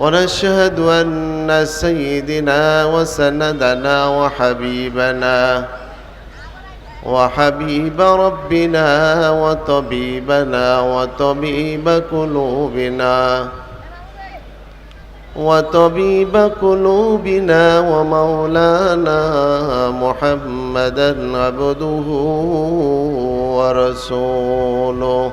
ونشهد أن سيدنا وسندنا وحبيبنا وحبيب ربنا وطبيبنا وطبيب قلوبنا وطبيب قلوبنا ومولانا محمدا عبده ورسوله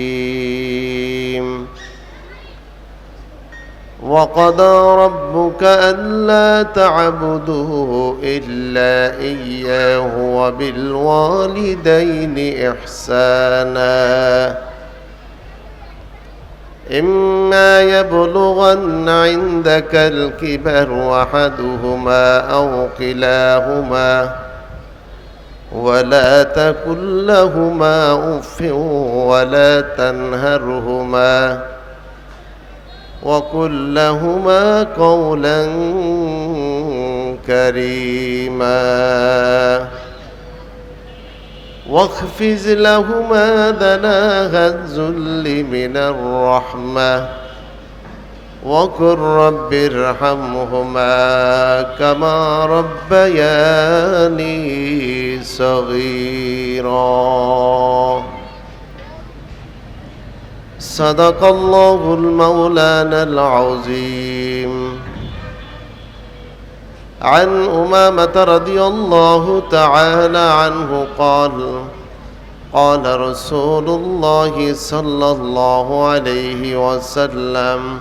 وقضى ربك ألا تعبدوا إلا إياه وبالوالدين إحساناً. إما يبلغن عندك الكبر أحدهما أو كلاهما ولا تكن لهما أف ولا تنهرهما وقل لهما قولا كريما. واخفز لهما ذناها الذل من الرحمة. وقل رب ارحمهما كما ربياني صغيرا. صدق الله المولانا العظيم عن أمامة رضي الله تعالى عنه قال قال رسول الله صلى الله عليه وسلم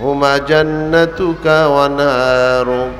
هما جنتك ونارك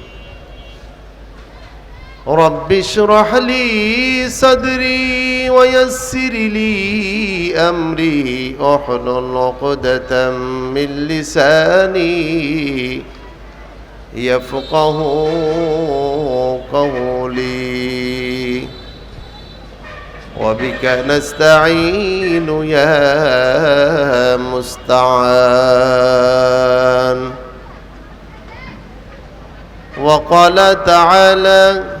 رب اشرح لي صدري ويسر لي أمري. أحلل عقدة من لساني يفقه قولي. وبك نستعين يا مستعان. وقال تعالى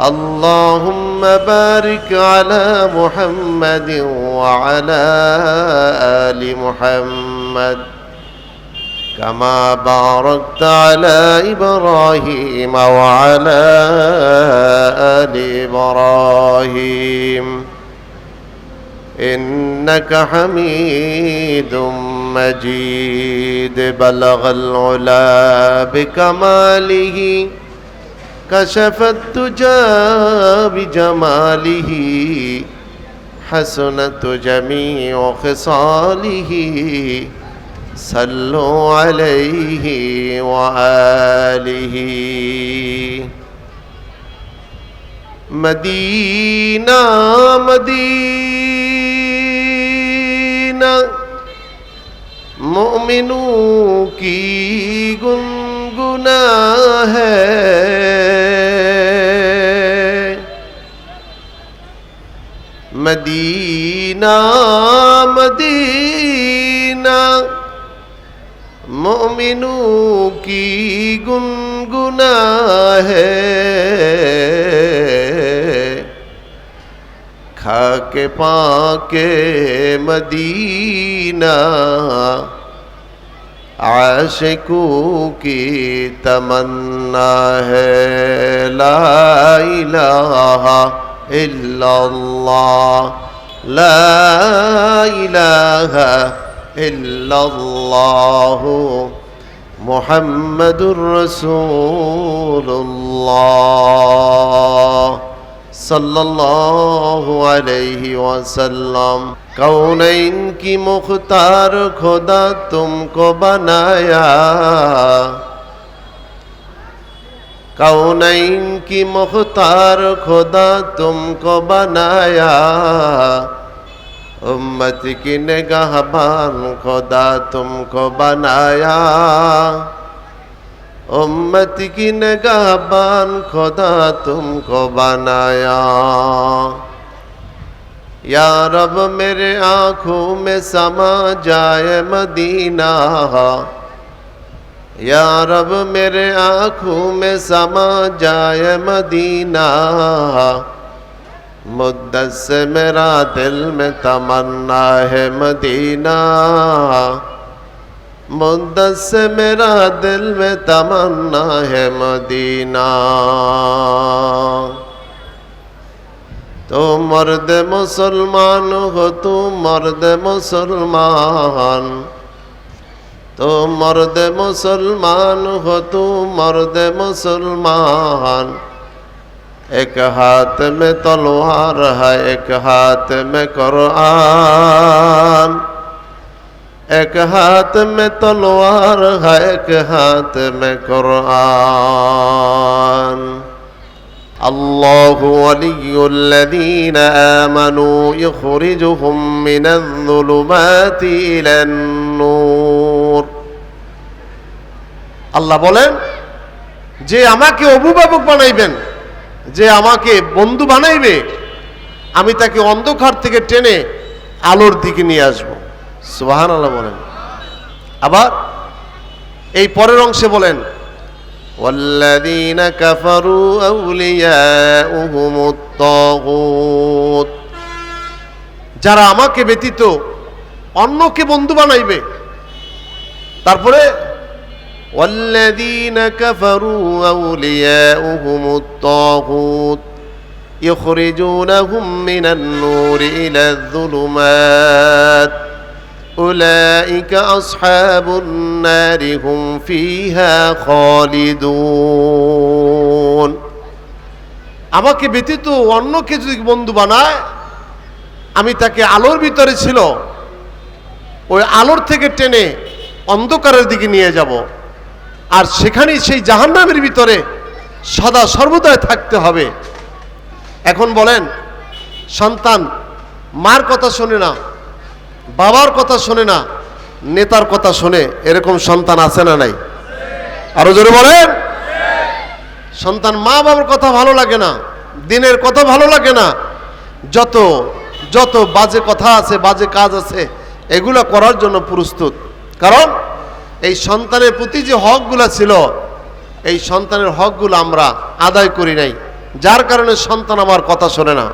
اللهم بارك على محمد وعلى آل محمد. كما باركت على إبراهيم وعلى آل إبراهيم. إنك حميد مجيد. بلغ العلا بكماله كشف التجى بجماله حسنت جميع خصاله. صلوا عليه وآله. مدینہ مومنوں کی گنگنا गुना है। Medina Medina मोमिनू की गुनगुना है। खा के पाके मदीना عاشقوں کی تمنا ہے لا الہ الا اللہ لا الہ الا اللہ محمد رسول اللہ صلی اللہ علیہ وسلم कौनैन की मुख्तार खुदा तुमको बनाया कौनैन की मुख्तार खुदा तुमको बनाया उम्मत की निगहबान खुदा तुमको बनाया उम्मत की निगहबान खुदा तुमको बनाया یا رب میرے آنکھوں میں سما جائے مدینہ۔ یا رب میرے آنکھوں میں سما جائے مدینہ۔ مدت سے میرا دل میں تمنا ہے مدینہ۔ مدت سے میرا دل میں تمنا ہے مدینہ۔ تو مرد مسلمان ہو تو مرد مسلمان تو مرد مسلمان ہو تو مرد مسلمان ایک ہاتھ میں تلوار ہے ایک ہاتھ میں قرآن ایک ہاتھ میں تلوار ہے ایک ہاتھ میں قرآن الله ولي الذين آمنوا يخرجهم من الظلمات إلى النور আল্লাহ বলেন যে আমাকে অভিভাবক বানাইবেন যে আমাকে বন্ধু বানাইবে আমি তাকে অন্ধকার থেকে টেনে আলোর দিকে নিয়ে আসবো সুবাহান আল্লাহ বলেন আবার এই পরের অংশে বলেন والذين كفروا أولياؤهم الطاغوت যারা আমাকে ব্যতীত অন্যকে বন্ধু বানাইবে তারপরে والذين كفروا أولياؤهم الطاغوت يخرجونهم من النور إلى الظلمات أولئك أصحاب النار هم فيها خالدون আমাকে ব্যতীত অন্যকে যদি বন্ধু বানায় আমি তাকে আলোর ভিতরে ছিল ওই আলোর থেকে টেনে অন্ধকারের দিকে নিয়ে যাব আর সেখানেই সেই জাহান্নামের ভিতরে সদা সর্বদাই থাকতে হবে এখন বলেন সন্তান মার কথা শোনে না বাবার কথা শোনে না, নেতার কথা শোনে, এরকম সন্তান আছে না নাই? আরও জোরে বলেন। সন্তান মা বাবার কথা ভালো লাগে না, দিনের কথা ভালো লাগে না। যত যত বাজে কথা আছে, বাজে কাজ আছে, এগুলো করার জন্য প্রস্তুত। কারণ, এই সন্তানের প্রতি যে হকগুলো ছিল, এই সন্তানের হকগুলো আমরা আদায় করি নাই। যার কারণে সন্তান আমার কথা শোনে না।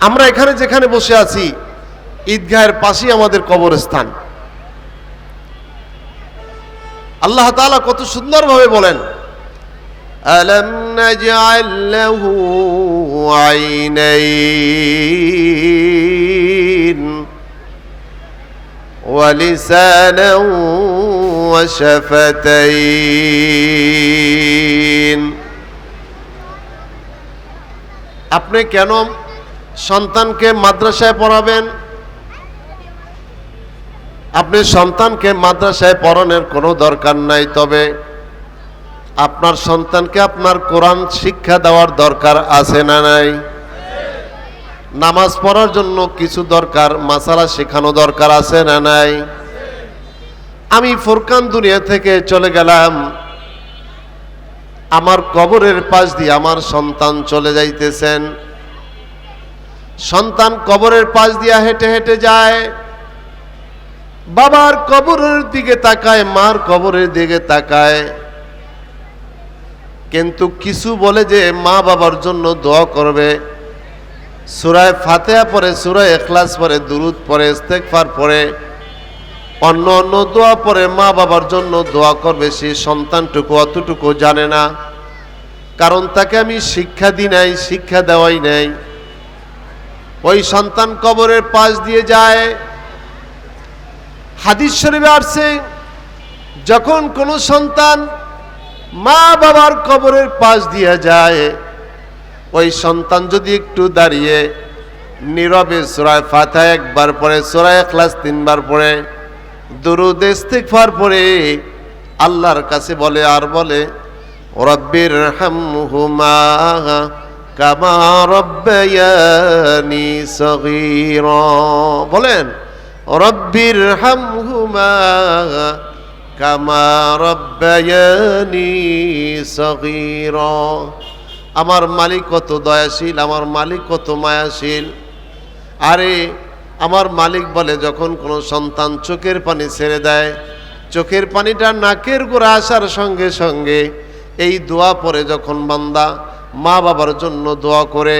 আমরা এখানে যেখানে বসে আছি ঈদগাহের পাশেই আমাদের কবরস্থান আল্লাহ তাআলা কত সুন্দরভাবে বলেন ألم نجعل له عينين ولسانا وشفتين আপনি কেন সন্তানকে মাদ্রাসায় পড়াবেন আপনি সন্তানকে মাদ্রাসায় পড়ানোর কোনো দরকার নাই, তবে আপনার সন্তানকে আপনার কোরআন শিক্ষা দেওয়ার দরকার আছে না নাই? নামাজ পড়ার জন্য কিছু দরকার, মাসালা শেখানো দরকার আছে না নাই? আমি ফুরকান দুনিয়া থেকে চলে গেলাম, আমার কবরের পাশ দিয়ে আমার সন্তান চলে যাইতেছেন। সন্তান কবরের পাশ দিয়া হেঁটে হেঁটে যায় বাবার কবরের দিকে তাকায়, মার কবরের দিকে তাকায়। কিন্তু কিছু বলে যে মা বাবার জন্য দোয়া করবে। সুরায় ফাতেহা পরে সুরায় এখলাস পরে দুরুদ পরে ইস্তেকফার পরে অন্য অন্য দোয়া পরে মা বাবার জন্য দোয়া করবে, সে সন্তানটুকু অতটুকু জানে না। কারণ তাকে আমি শিক্ষা দিই নাই, শিক্ষা দেওয়াই নাই। ওই সন্তান কবরের পাশ দিয়ে যায়। হাদিস শরীফে আসছে, যখন কোনো সন্তান মা বাবার কবরের পাশ দিয়ে যায়, ওই সন্তান যদি একটু দাঁড়িয়ে নীরবে সুরায় ফাতা একবার পরে সুরায় ক্লাস তিনবার পড়ে, দুরুদ পড়ে, আল্লাহর কাছে বলে আর বলে রব্বির হামহুমা কামা রব্বায়ানি সগীরা। বলেন রব্বির হামহুমা কামা রব্বায়ানি সগীরা। আমার মালিক কত দয়াশীল, আমার মালিক কত মায়াশীল। আরে, আমার মালিক বলে যখন কোনো সন্তান চোখের পানি ছেড়ে দেয়, চোখের পানিটা নাকের গোড়া আসার সঙ্গে সঙ্গে এই দোয়া পরে যখন বান্দা মা বাবার জন্য দোয়া করে,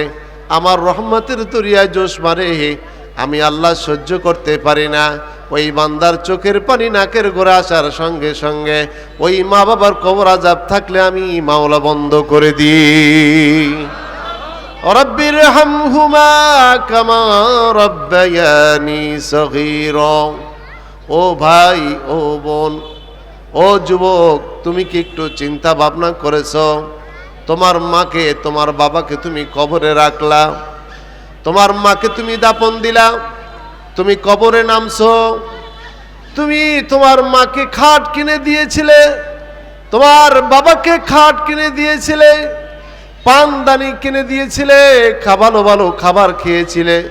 আমার রহমতের তরিয়ায় জোশ মারে আমি আল্লাহ সহ্য করতে পারি না। ওই বান্দার চোখের পানি নাকের গোড়া আসার সঙ্গে সঙ্গে ওই মা বাবার কবর আজাব থাকলে আমি মাওলা বন্ধ করে দিই। রব্বির হামহুমা কামা রব্বায়ানি ও ভাই, ও বোন, ও যুবক, তুমি কি একটু চিন্তা ভাবনা করেছ? তোমার মাকে, তোমার বাবাকে তুমি কবরে রাখলা? তোমার মাকে তুমি দাপন দিলা, তুমি কবরে নামছো, তুমি তোমার মাকে খাট কিনে দিয়েছিলে, তোমার বাবাকে খাট কিনে দিয়েছিলে পানদানি কিনে দিয়েছিলে খা- ভালো ভালো খাবার খেয়েছিলে।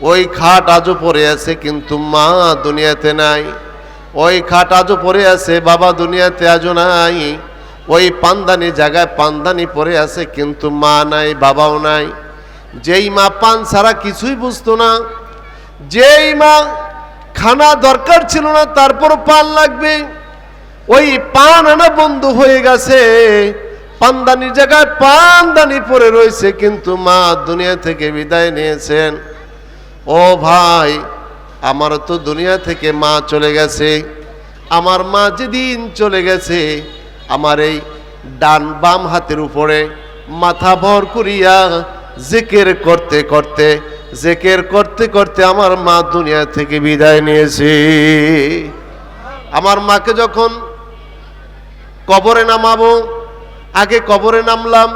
ওই খাট আজও পড়ে আছে কিন্তু মা দুনিয়াতে নাই। ওই খাট আজও পড়ে আছে, বাবা দুনিয়াতে আজও নাই। ওই পানদানি জায়গায় পানদানি পড়ে আছে কিন্তু মা নাই, বাবাও নাই। যেই মা পান ছাড়া কিছুই বুঝতো না। যেই মা খানা দরকার ছিল না তারপর পান লাগবে। ওই পান আনা বন্ধ হয়ে গেছে। পানদানির জায়গায় পানদানি পরে রয়েছে, কিন্তু মা দুনিয়া থেকে বিদায় নিয়েছেন। ও ভাই, আমার তো দুনিয়া থেকে মা চলে গেছে। আমার মা যেদিন চলে গেছে, আমার এই ডান বাম হাতের উপরে মাথা ভর করিয়া জেকের করতে করতে, জেকের করতে করতে আমার মা দুনিয়া থেকে বিদায় নিয়েছে। আমার মাকে যখন কবরে নামাবো, আগে কবরে নামলাম,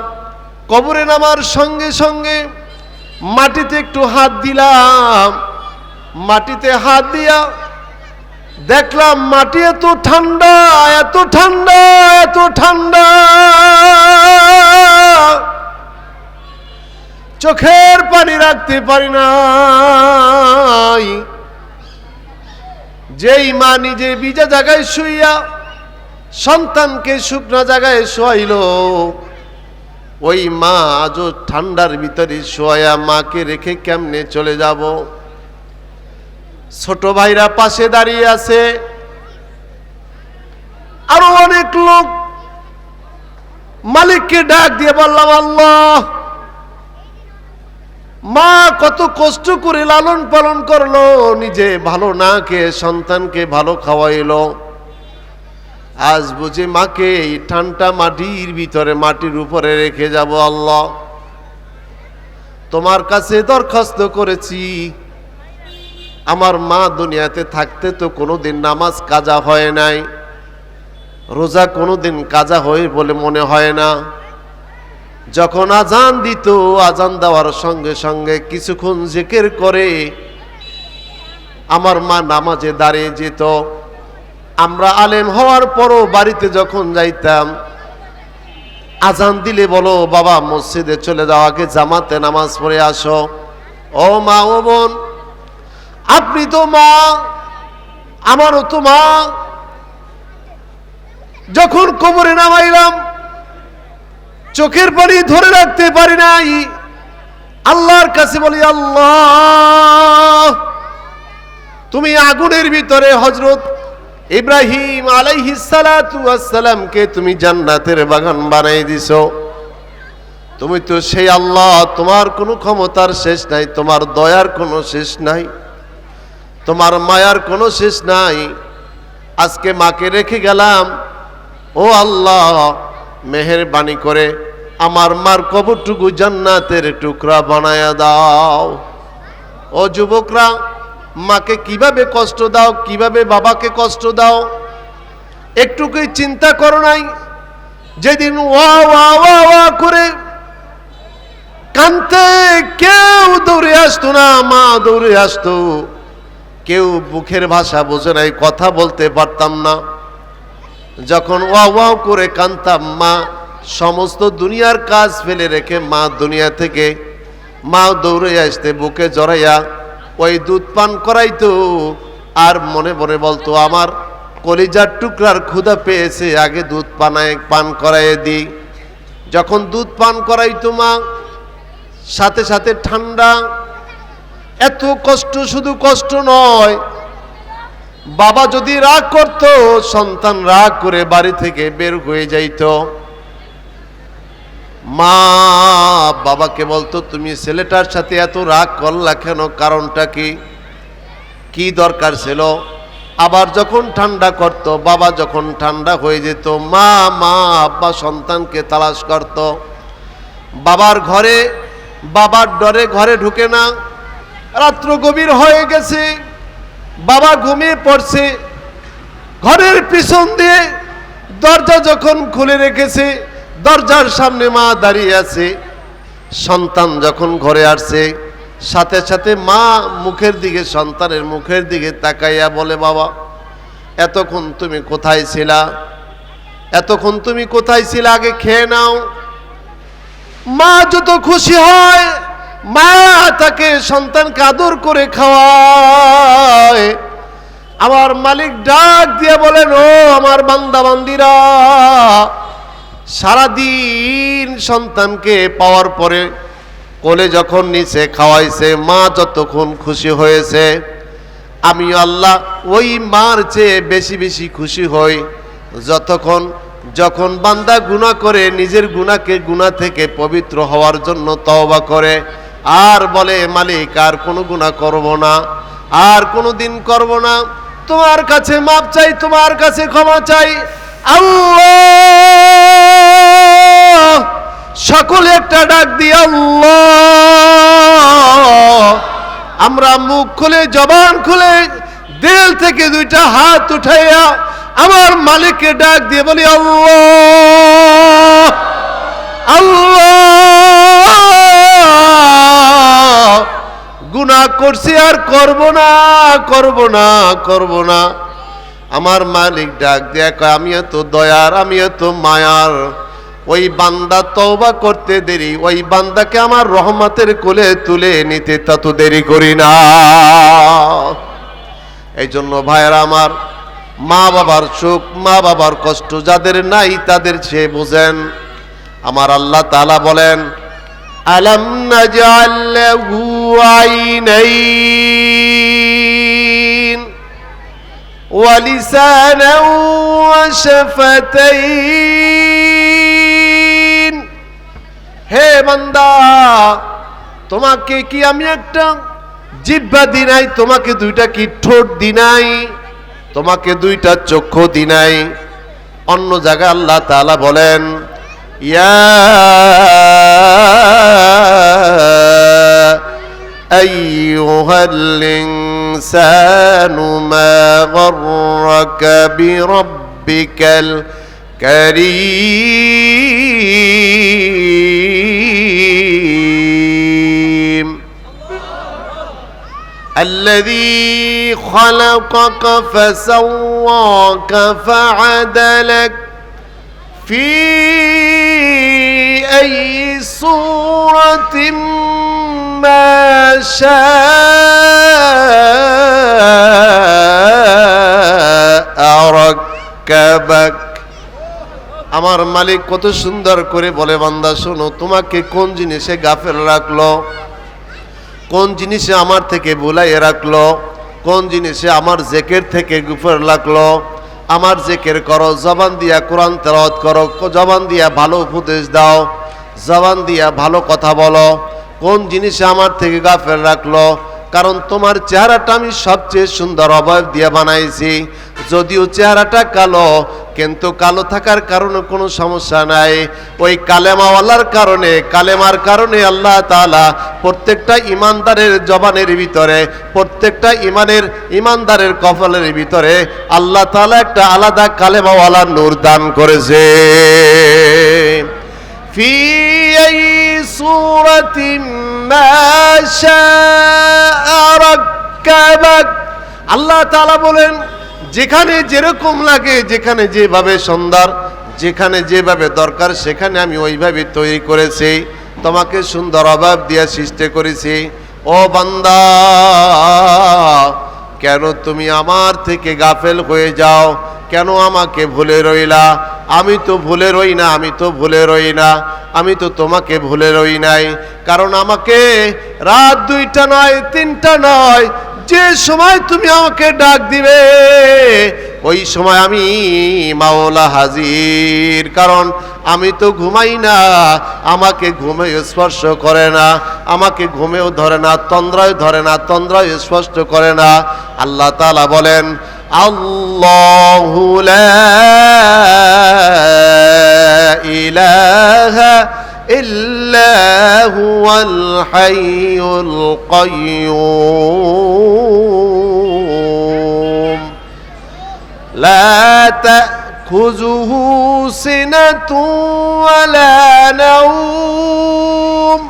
কবরে নামার সঙ্গে সঙ্গে মাটিতে একটু হাত দিলাম। মাটিতে হাত দিয়া দেখলাম মাটি এত ঠান্ডা এত ঠান্ডা এত ঠান্ডা। চোখের পানি রাখতে পারি নাই। যেই মা নিজে বিজা জায়গায় শুইয়া সন্তানকে শুকনা জায়গায় শোয়াইল, ওই মা আজও ঠান্ডার ভিতরে শোয়া মাকে রেখে কেমনে চলে যাব? ছোট ভাইরা পাশে দাঁড়িয়ে আছে। আরও অনেক লোক মালিককে ডাক দিয়ে বললাম, আল্লাহ মা কত কষ্ট করে লালন পালন করল, নিজে ভালো না খেয়ে সন্তানকে ভালো খাওয়াইলো। আজ বুঝে মাকে এই ঠান্ডা মাটির ভিতরে, মাটির উপরে রেখে যাব আল্লাহ। তোমার কাছে দরখাস্ত করেছি, আমার মা দুনিয়াতে থাকতে তো কোনোদিন নামাজ কাজা হয় নাই, রোজা কোনোদিন কাজা হয় বলে মনে হয় না। যখন আজান দিত, আজান দেওয়ার সঙ্গে সঙ্গে কিছুক্ষণ জেকের করে আমার মা নামাজে দাঁড়িয়ে যেত। আমরা আলেম হওয়ার পরও বাড়িতে যখন যাইতাম, আজান দিলে বলো, বাবা, মসজিদে চলে যাও, আগে জামাতে নামাজ পড়ে আসো। ও মা, ও বোন, আপনি তো মা, আমারও তো মা। যখন কবরে নামাইলাম চোখের পানি ধরে রাখতে পারি নাই। আল্লাহর কাছে বলি, আল্লাহ, তুমি আগুনের ভিতরে হজরত ইব্রাহিম আলাইহিসালামকে তুমি জান্নাতের বাগান বানাই দিছো। তুমি তো সেই আল্লাহ, তোমার কোনো ক্ষমতার শেষ নাই, তোমার দয়ার কোনো শেষ নাই, তোমার মায়ার কোনো শেষ নাই। আজকে মাকে রেখে গেলাম। ও আল্লাহ মেহেরবানি করে আমার মার কবরটুকু জান্নাতের টুকরা বানায়া দাও। ও যুবকরা, মাকে কীভাবে কষ্ট দাও, কীভাবে বাবাকে কষ্ট দাও একটুকুই চিন্তা করো নাই? যেদিন ওয়া ওয়া ওয়া ওয়া করে কানতে কেউ দৌড়ে আসতো না, মা দৌড়ে আসতো। কেউ মুখের ভাষা বোঝে নাই, কথা বলতে পারতাম না। যখন ওয়া ওয়াও করে কানতাম, মা সমস্ত দুনিয়ার কাজ ফেলে রেখে মা দুনিয়া থেকে মা দৌড়ে আসতে, বুকে জড়াইয়া ওই দুধ পান করাইতো। আর মনে মনে বলতো, আমার কলিজার টুকরার ক্ষুধা পেয়েছে, আগে দুধ পানায় পান করাইয়ে দিই। যখন দুধ পান করাইতো মা, সাথে সাথে ঠান্ডা, এত কষ্ট শুধু কষ্ট নয় বাবা যদি রাগ করত, সন্তান রাগ করে বাড়ি থেকে বের হয়ে যাইত। মা, বাবাকে বলতো, তুমি ছেলেটার সাথে এত রাগ করলা কেন? কারণটা কি? কি দরকার ছিল? আবার যখন ঠান্ডা করত, বাবা যখন ঠান্ডা হয়ে যেত, মা মা, আব্বা সন্তানকে তালাশ করত। বাবার ঘরে, বাবার ডরে ঘরে ঢুকে না। রাত্র গভীর হয়ে গেছে। বাবা ঘুমিয়ে পড়ছে। ঘরের পিছন দিয়ে দরজা যখন খুলে রেখেছে, দরজার সামনে মা দাঁড়িয়ে আছে। সন্তান যখন ঘরে আসছে, সাথে সাথে মা মুখের দিকে, সন্তানের মুখের দিকে তাকাইয়া বলে, বাবা, এতক্ষণ তুমি কোথায় ছিলা? এতক্ষণ তুমি কোথায় ছিলা? আগে খেয়ে নাও। মা যত খুশি হয় মা তাকে সন্তানকে আদর করে খাওয়ায়। আমার মালিক ডাক দিয়ে বলেন, ও আমার বান্দা, বান্দিরা, সারাদিন সন্তানকে পাওয়ার পরে কোলে যখন নিচে খাওয়াইছে, মা যতক্ষণ খুশি হয়েছে আমি আল্লাহ ওই মার চেয়ে বেশি বেশি খুশি হই। যতক্ষণ যখন বান্দা গুণা করে, নিজের গুণাকে গুণা থেকে পবিত্র হওয়ার জন্য তওবা করে আর বলে, মালিক, আর কোনো গুণা করব না। আর কোনো দিন করব না। তোমার কাছে মাপ চাই, তোমার কাছে ক্ষমা চাই। সকলে একটা ডাক দি আল্লাহ! আমরা মুখ খুলে, জবান খুলে, দিল থেকে দুইটা হাত উঠাইয়া আমার মালিককে ডাক দিয়ে বলি, আল্লাহ! আল্লাহ! গুনাহ করছি আর করব না করব না করব না। আমার মালিক ডাক দেয়া কয়, আমি এত দয়ার, আমি এত মায়ার। ওই বান্দা তওবা করতে দেরি, ওই বান্দাকে আমার রহমতের কোলে তুলে নিতে তত দেরি করি না। এই জন্য ভাইয়েরা আমার মা বাবার সুখ, মা বাবার কষ্ট যাদের নাই তাদের সে বোঝেন। আমার আল্লাহ তালা বলেন আলম নাজাল্লাহু আইনাইন ولسانا وشفتين হে বান্দা তোমাকে কি আমি একটা জিব্বা দিনাই তোমাকে দুইটা কি ঠোঁট দিনাই তোমাকে দুইটা চক্ষু দিনাই অন্য জায়গায় আল্লাহ তাআলা বলেন يا أيها الإنسان ما غرك بربك الكريم الذي خلقك فسواك فعدلك في أي صورة ما شاء ركبك আমার মালিক কত সুন্দর করে বলে বান্দা শোনো তোমাকে কোন জিনিসে গাফেল রাখলো কোন জিনিসে আমার থেকে বুলাইয়ে রাখলো কোন জিনিসে আমার জেকের থেকে গুফের লাগলো আমার জেকের করো, জবান দিয়া কোরআন তেরত করো, জবান দিয়া ভালো উপদেশ দাও, জবান দিয়া ভালো কথা বলো, কোন জিনিসে আমার থেকে গাফেল রাখল, কারণ তোমার চেহারাটা আমি সবচেয়ে সুন্দর অবয়ব দিয়ে বানাইছি, যদিও চেহারাটা কালো কিন্তু কালো থাকার কারণে কোনো সমস্যা নাই ওই কালেমাওয়ালার কারণে কালেমার কারণে আল্লাহ তাআলা প্রত্যেকটা ইমানদারের জবানের ভিতরে প্রত্যেকটা ইমানের ইমানদারের কপালের ভিতরে আল্লাহ তাআলা একটা আলাদা কালেমাওয়ালা নূর দান করেছে في أي صورة ما شاء ركبك আল্লাহ তাআলা বলেন যেখানে যেরকম লাগে, যেখানে যেভাবে সুন্দর যেখানে যেভাবে দরকার, সেখানে আমি ওইভাবে তৈরি করেছি। তোমাকে সুন্দর অভাব দিয়া সৃষ্টি করেছি। ও বান্দা, কেন তুমি আমার থেকে গাফেল হয়ে যাও? কেন আমাকে ভুলে রইলা? আমি তো ভুলে রই না, আমি তো ভুলে রই না। আমি তো তোমাকে ভুলে রই নাই। কারণ আমাকে রাত দুইটা নয়, তিনটা নয় যে সময় তুমি আমাকে ডাক দিবে, ওই সময় আমি মাওলা হাজির। কারণ আমি তো ঘুমাই না, আমাকে ঘুমে স্পর্শ করে না, আমাকে ঘুমেও ধরে না, তন্দ্রায় ধরে না, তন্দ্রায় স্পর্শ করে না। আল্লাহ তালা বলেন, আল্লাহ ইলাহা ইল্লা هو الحي القيوم لا تأخذه سنة ولا نوم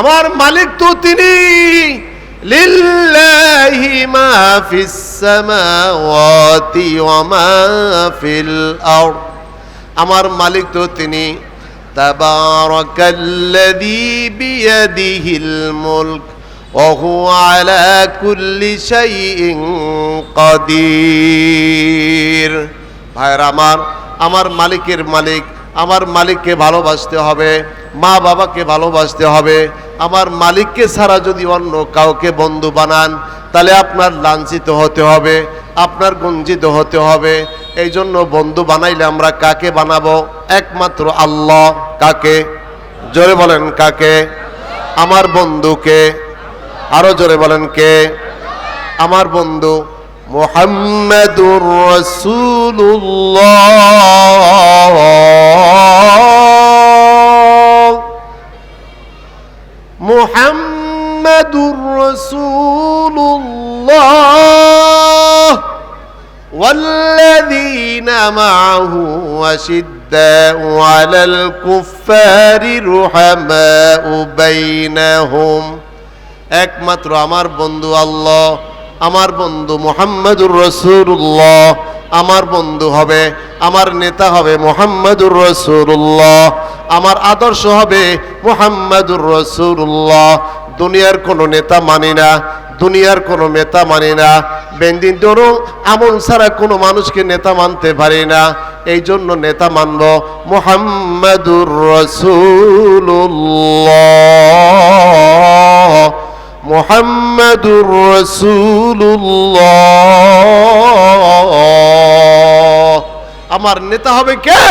আমার মালিক তো তিনি লিল্লাহি মা ফিস সামাওয়াতি ওয়া মা ফিল আরদ আমার মালিক তো তিনি تبارك الذي بيده الملك وهو على كل شيء قدير ভাইরা আমার আমার মালিকের মালিক আমার মালিককে ভালোবাসতে হবে মা বাবাকে ভালোবাসতে হবে আমার মালিককে ছাড়া যদি অন্য কাউকে বন্ধু বানান তাহলে আপনার লাঞ্ছিত হতে হবে আপনার গঞ্জিত হতে হবে এই জন্য বন্ধু বানাইলে আমরা কাকে বানাবো? একমাত্র আল্লাহ। কাকে? জোরে বলেন কাকে? আমার বন্ধুকে আরও জোরে বলেন কে? আমার বন্ধু মোহাম্মদুর রসুল্লাহ মোহাম্মদুর রসুল্লাহ والذين معه وشداء على الكفار رحماء بينهم একমাত্র আমার বন্ধু আল্লাহ আমার বন্ধু মোহাম্মদুর রসুল্লাহ আমার বন্ধু হবে আমার নেতা হবে মোহাম্মদুর রসুল্লাহ আমার আদর্শ হবে মোহাম্মদুর রসুল্লাহ দুনিয়ার কোনো নেতা মানি না দুনিয়ার কোনো নেতা মানি না। বেন্দিন ধরো আমল ছাড়া কোনো মানুষকে নেতা মানতে পারি না। এই জন্য নেতা মানব মোহাম্মদুর রসুল্লাহ মোহাম্মদুর রসুল্লাহ আমার নেতা হবে কে?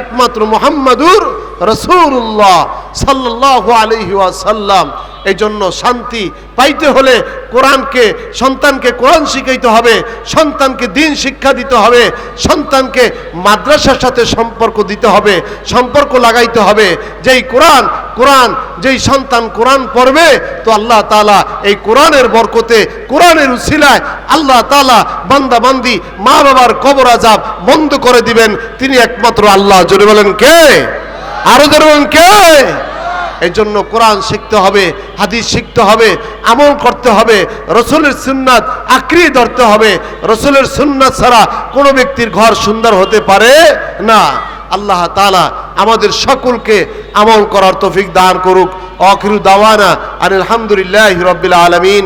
একমাত্র মোহাম্মদুর রসুল্লাহ সাল্লাহ আলহি সাল্লাম এই জন্য শান্তি পাইতে হলে কোরআনকে, সন্তানকে কোরআন শিখাইতে হবে, সন্তানকে দিন শিক্ষা দিতে হবে, সন্তানকে মাদ্রাসার সাথে সম্পর্ক দিতে হবে, সম্পর্ক লাগাইতে হবে। যেই কোরআন কোরআন, যেই সন্তান কোরআন পড়বে, তো আল্লাহ তালা এই কোরআনের বরকতে, কোরআনের উসিলায় আল্লাহ তালা বান্দা বান্দি মা বাবার কবর আজাব বন্ধ করে দিবেন। তিনি একমাত্র আল্লাহ। জোরে বলেন কে? আরও জোরে বলেন কে? এই জন্য কোরআন শিখতে হবে, হাদিস শিখতে হবে, আমল করতে হবে, রসুলের সুন্নাত আঁকড়িয়ে ধরতে হবে। রসুলের সুন্নাত ছাড়া কোনো ব্যক্তির ঘর সুন্দর হতে পারে না। আল্লাহ তালা আমাদের সকলকে আমল করার তৌফিক দান করুক। অখিরু দাওয়ানা আলহামদুলিল্লাহ রবিল আলমিন।